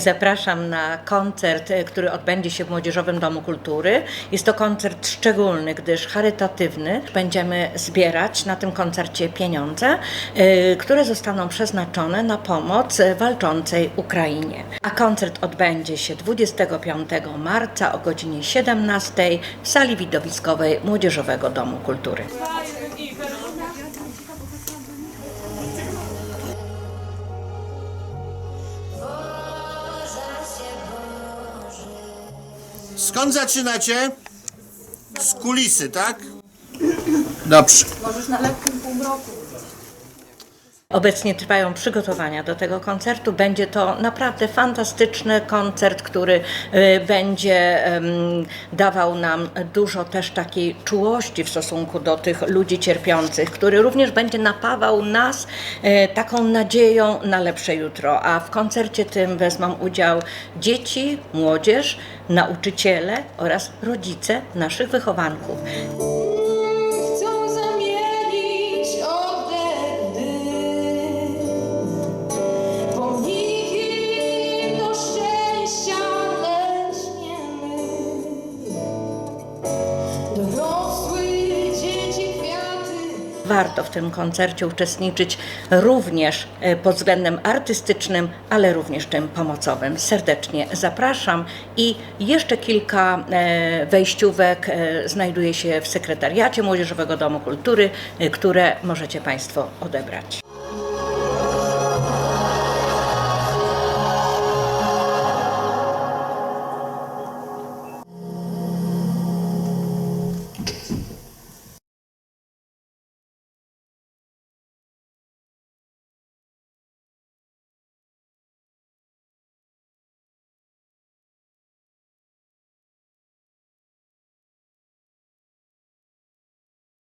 Zapraszam na koncert, e, który odbędzie się w Młodzieżowym Domu Kultury. Jest to koncert szczególny, gdyż charytatywny. Będziemy zbierać na tym koncercie pieniądze, e, które zostaną przeznaczone na pomoc walczącej Ukrainie. A koncert odbędzie się 25 marca o godzinie 17 w sali widowiskowej Młodzieżowego Domu Kultury. Skąd zaczynacie? Z kulisy, tak? Dobrze. Obecnie trwają przygotowania do tego koncertu. Będzie to naprawdę fantastyczny koncert, który y, będzie dawał nam dużo też takiej czułości w stosunku do tych ludzi cierpiących, który również będzie napawał nas e, taką nadzieją na lepsze jutro. A w koncercie tym wezmą udział dzieci, młodzież, nauczyciele oraz rodzice naszych wychowanków. Warto w tym koncercie uczestniczyć również e, pod względem artystycznym, ale również tym pomocowym. Serdecznie zapraszam i jeszcze kilka e, wejściówek e, znajduje się w sekretariacie Młodzieżowego Domu Kultury, które możecie Państwo odebrać.